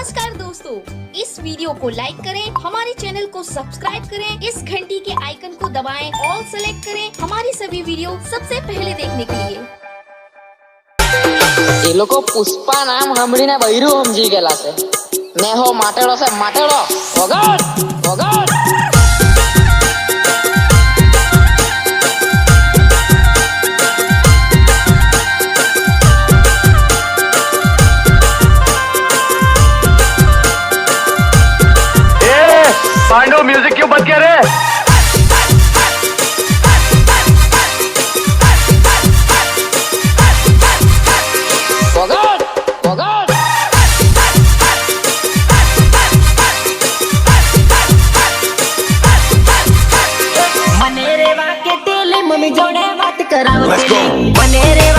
नमस्कार दोस्तों इस वीडियो को लाइक करें हमारे चैनल को सब्सक्राइब करें इस घंटी के आइकन को दबाएं ऑल सेलेक्ट करें हमारी सभी वीडियो सबसे पहले देखने के लिए पुष्पा नाम हमरी ने સાંભળીને हम जी ગયેલા से ને हो माटेड़ो से माटेड़ो વગર पांडू म्यूजिक क्यों बंद कर रहे Let's go.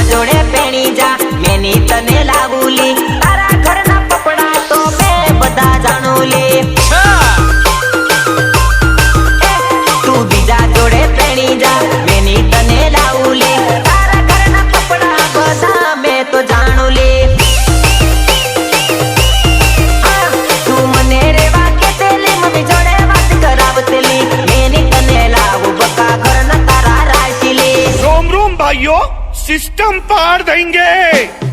મારા જોડે પેણી જા મેની તને લાવુલી તારા ઘરના કપડા તો મે બધા જાણુલી તું બીજા તને લાવુલી બધા सिस्टम पार देंगे